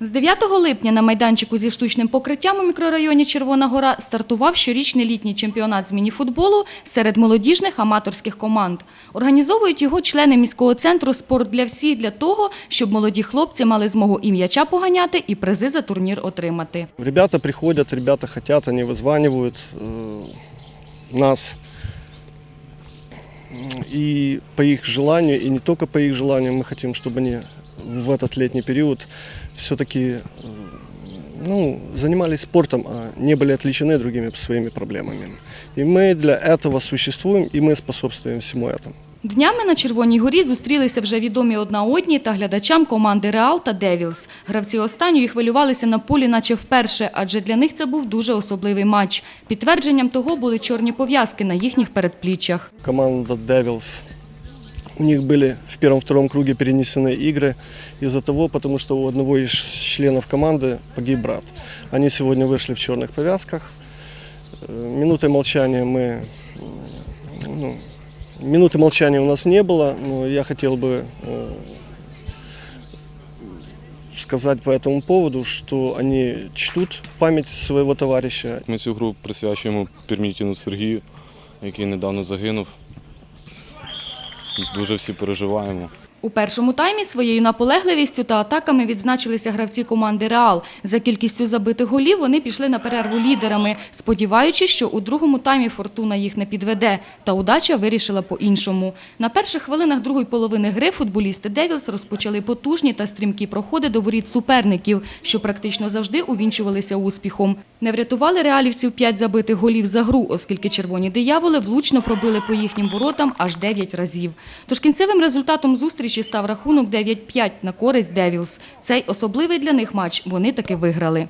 З 9 липня на майданчику зі штучним покриттям у мікрорайоні Червона Гора стартував щорічний літній чемпіонат з мініфутболу серед молодіжних аматорських команд. Організовують його члени міського центру «Спорт для всіх» для того, щоб молоді хлопці мали змогу і м'яча поганяти, і призи за турнір отримати. Ребята приходят, ребята хотят, они вызванивают э, нас. И по их желанию, и не только по их желанию, мы хотим, чтобы они в этот летний период все-таки ну, занимались спортом, а не были отвлечены другими своими проблемами. И мы для этого существуем, и мы способствуем всему этому. Днями на Червоній горі зустрілися вже відомі одна одній та глядачам команди «Реал» та «Девілс». Гравці останньої хвилювалися на полі наче вперше, адже для них це був дуже особливий матч. Підтвердженням того були чорні пов'язки на їхніх передпліччях. команда Devils. У них были в первом-втором круге перенесены игры из-за того, потому что у одного из членов команды погиб брат. Они сегодня вышли в черных повязках. Э, Минутой молчания мы... м, ну, минуты молчания у нас не было, но я хотел бы э, сказать по этому поводу, что они чтут память своего товарища Ми цю гру присвячуємо Пермітіну Сергію, який недавно загинув. Дуже всі переживаємо. У першому таймі своєю наполегливістю та атаками відзначилися гравці команди «Реал». За кількістю забитих голів вони пішли на перерву лідерами, сподіваючись, що у другому таймі «Фортуна» їх не підведе. Та удача вирішила по-іншому. На перших хвилинах другої половини гри футболісти «Девілс» розпочали потужні та стрімкі проходи до воріт суперників, що практично завжди увінчувалися успіхом. Не врятували реалівців п'ять забитих голів за гру, оскільки червоні дияволи влучно пробили по їхнім воротам аж 9 разів. Тож кінцевим результатом зустрічі став рахунок 9-5 на користь «Девілс». Цей особливий для них матч вони таки виграли.